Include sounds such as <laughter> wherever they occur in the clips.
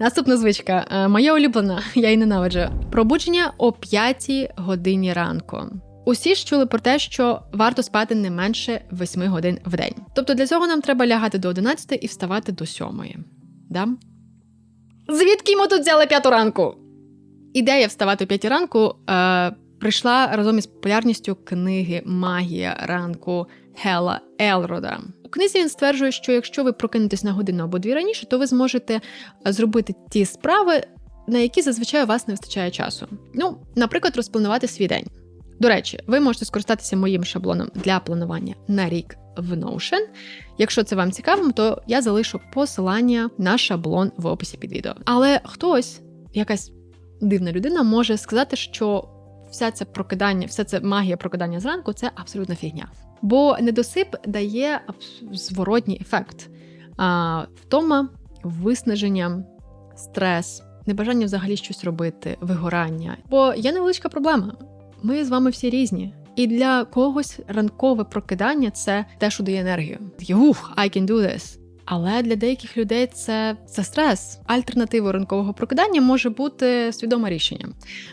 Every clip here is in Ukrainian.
Наступна звичка. Е, Моя улюблена, <laughs> я її ненавиджу. Пробудження о 5 годині ранку. Усі ж чули про те, що варто спати не менше 8 годин в день. Тобто для цього нам треба лягати до 11 і вставати до 7. Да? Звідки ми тут взяли п'яту ранку? Ідея вставати о 5 ранку е, прийшла разом із популярністю книги Магія ранку Гела Елрода. Книзі він стверджує, що якщо ви прокинетесь на годину або дві раніше, то ви зможете е, зробити ті справи, на які зазвичай у вас не вистачає часу. Ну, наприклад, розпланувати свій день. До речі, ви можете скористатися моїм шаблоном для планування на рік в Notion. Якщо це вам цікаво, то я залишу посилання на шаблон в описі під відео. Але хтось, якась дивна людина, може сказати, що вся це прокидання, вся ця магія прокидання зранку це абсолютна фігня. Бо недосип дає зворотній ефект. А, втома, виснаження, стрес, небажання взагалі щось робити, вигорання. Бо є невеличка проблема. Ми з вами всі різні. І для когось ранкове прокидання це те, що дає енергію. Ух, I can do this. Але для деяких людей це, це стрес. Альтернативою ранкового прокидання може бути свідоме рішення.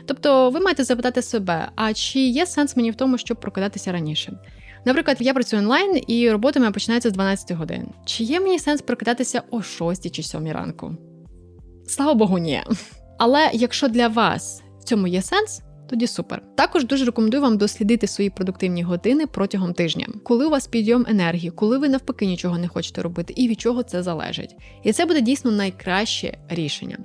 Тобто, ви маєте запитати себе, а чи є сенс мені в тому, щоб прокидатися раніше? Наприклад, я працюю онлайн і робота моя починається з 12 годин. Чи є мені сенс прокидатися о 6 чи 7 ранку? Слава Богу, ні. Але якщо для вас в цьому є сенс, тоді супер. Також дуже рекомендую вам дослідити свої продуктивні години протягом тижня, коли у вас підйом енергії, коли ви навпаки нічого не хочете робити, і від чого це залежить. І це буде дійсно найкраще рішення.